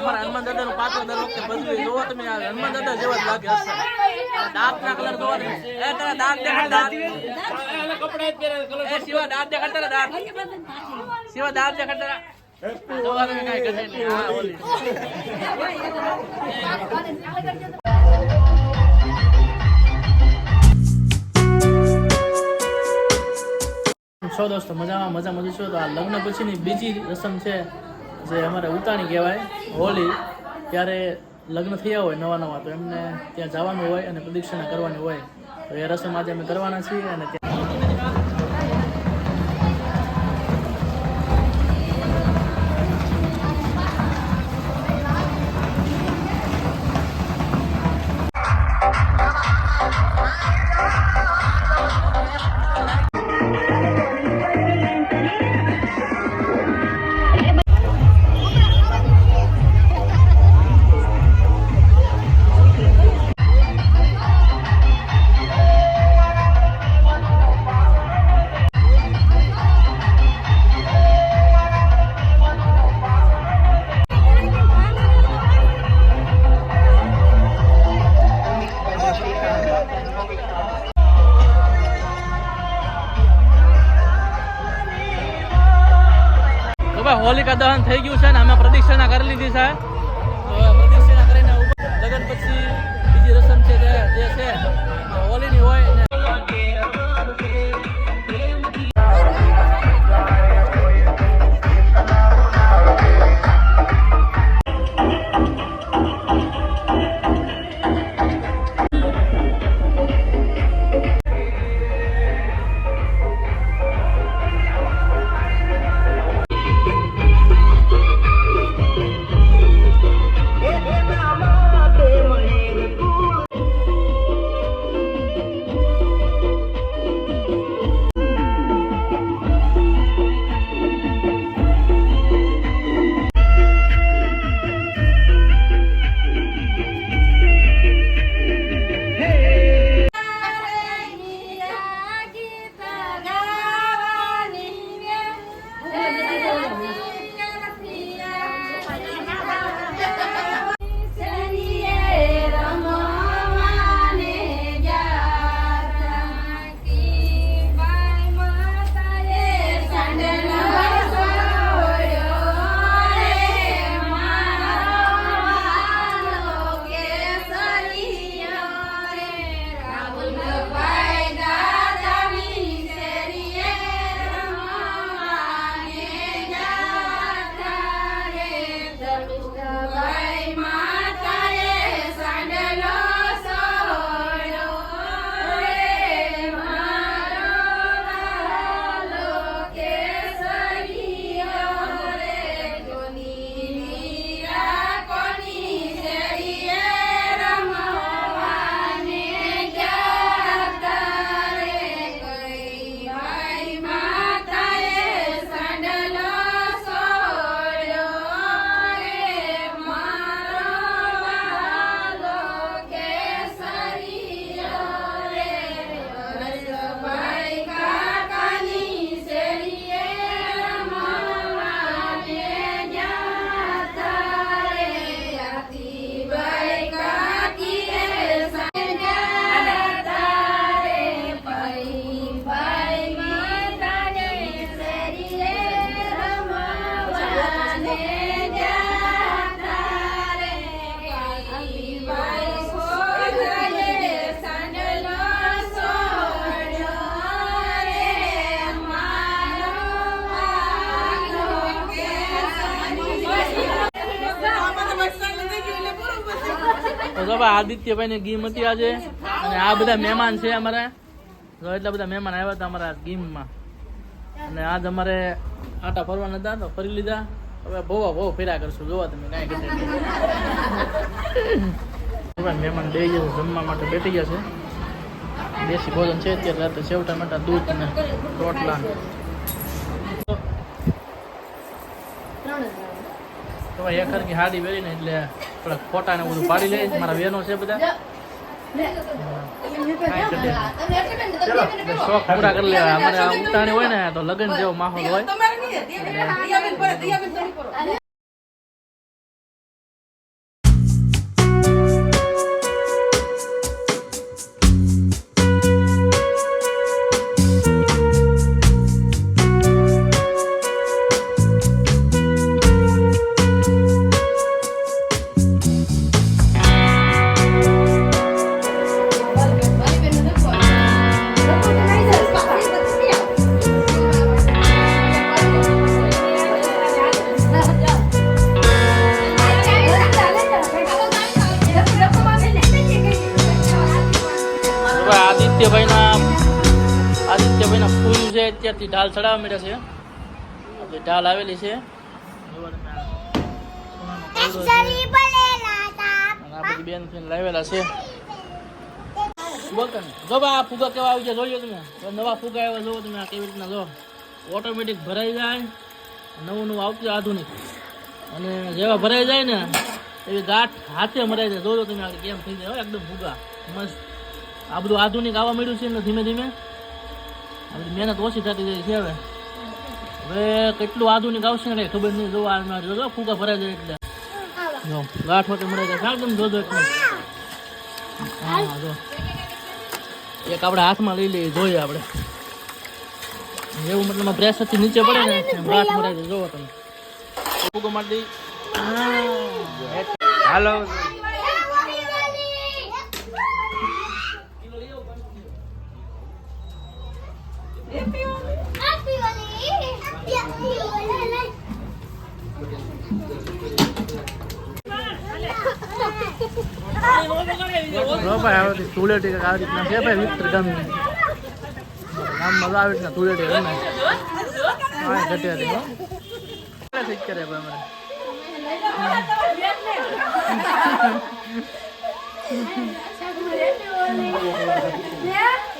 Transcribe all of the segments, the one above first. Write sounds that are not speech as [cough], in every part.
અમારા હનુમાન દાદા નું પાત્ર દર વખતે ભજવી. જોવો તમે હનુમાન દાદા જેવા જ લાગે હશે. દાંત ના કલર જોવા એ તારા દાંત દેખાડ દાંત. એ શિવા દાંત દેખાડતા દાંત. શિવા દાંત દેખાડતા. છો દોસ્તો, મજામાં? મજા મજા છો તો આ લગ્ન પછીની બીજી રસમ છે. જે અમારે ઉતાણી કહેવાય હોળી ત્યારે લગ્ન થયા હોય નવા નવા, તો એમને ત્યાં જવાનું હોય અને પ્રદક્ષિણા કરવાની હોય. તો એ રસમ આજે અમે કરવાના છીએ અને દહન થઈ ગયું છે ને અમે પ્રદક્ષિણા કરી લીધી છે. પ્રદક્ષિણા કરીને લગ્ન પછી બીજી રસમ છે જે છે. હોલીની હોય ભાઈ આદિત્યભાઈ ની ગીમ હતી આજે. અને આ બધા મહેમાન છે અમારે. તો એટલા બધા મહેમાન આવ્યા હતા અમારા ગીમમાં. અને આજ અમારે આટા ફરવા નતા તો ફરી લીધા. હવે બહુ બહુ ફેર્યા કરશું. જોવા તમે કાંઈ કરી મહેમાન બે ગયા જમવા માટે બેઠી ગયા છે. દેશી ભોજન છે. અત્યારે રાતે સેવટા માટે દૂધ ને રોટલા. તો ભાઈ હાડી પહેરીને એટલે થોડાક ફોટા ને બધું પાડી લે મારા બહેનો છે બધા. શોખ પૂરા કરી લેવા અમારે આ ઉતાણી હોય ને તો લગ્ન જેવો માહોલ હોય. અત્યારથી ઢાલ ચડાવવા માંડ્યા છે. આપણી ઢાલ આવેલી છે. છે. બધી બેન ફેન લાવેલા છે. બોલતા જો આ ફુગા કેવા આવી ગયા જોયો તમે. નવા ફુગા એવા જોવો તમે આ કેવી રીતના, જો. ઓટોમેટિક ભરાઈ જાય. નવું નવું આવતું આધુનિક. અને જેવા ભરાઈ જાય ને, એવી ગાંઠ હાથે મરાઈ જાય. જોજો તમે આ કેમ થઈ જાય. એકદમ ફુગા. મસ્ત. આ બધું આધુનિક આવવા મળ્યું છે ને ધીમે ધીમે. મહેનત ઓછી થતી જાય છે હવે. હવે કેટલું આધુનિક આવશે ને ખબર નહીં જોવા આ જોજો ફુગા ભરાઈ જાય એટલે. જો ગાંઠ હોતે મળે જાય સારું તમે જોજો એટલે હા જો. એક આપણે હાથમાં લઈ લઈએ જોઈએ આપણે. જેવું મતલબ પ્રેશરથી નીચે પડે ને ગાંઠ મરાઈ જાય. જોવો તમે. ફુગો મારી હાલો. જો ભાઈ હવે ધૂળેટી આવી રીતના છે ભાઈ આવી રીતના ધૂળેટી હા. ઠીક કરે ભાઈ અમારે. [laughs] [laughs]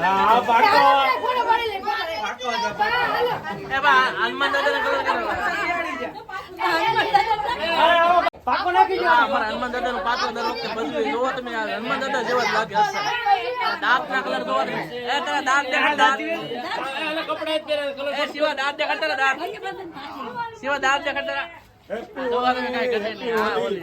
હા પાકો એ બા હનુમાન દાદાને કલર કરાવો હા અમારા હનુમાન દાદાનું પાત્ર દર વખતે બદલું જોવો તમે આ હનુમાન દાદા જેવા જ લાગે હશે. દાંતના કલર જોવો તમે. એ તારા દાંત દેખાડ, દાંત. એ શિવા દાંત દેખાડ તારા દાંત. શિવા દાંત દેખાડ જોવા તમે કાંઈ ઓલી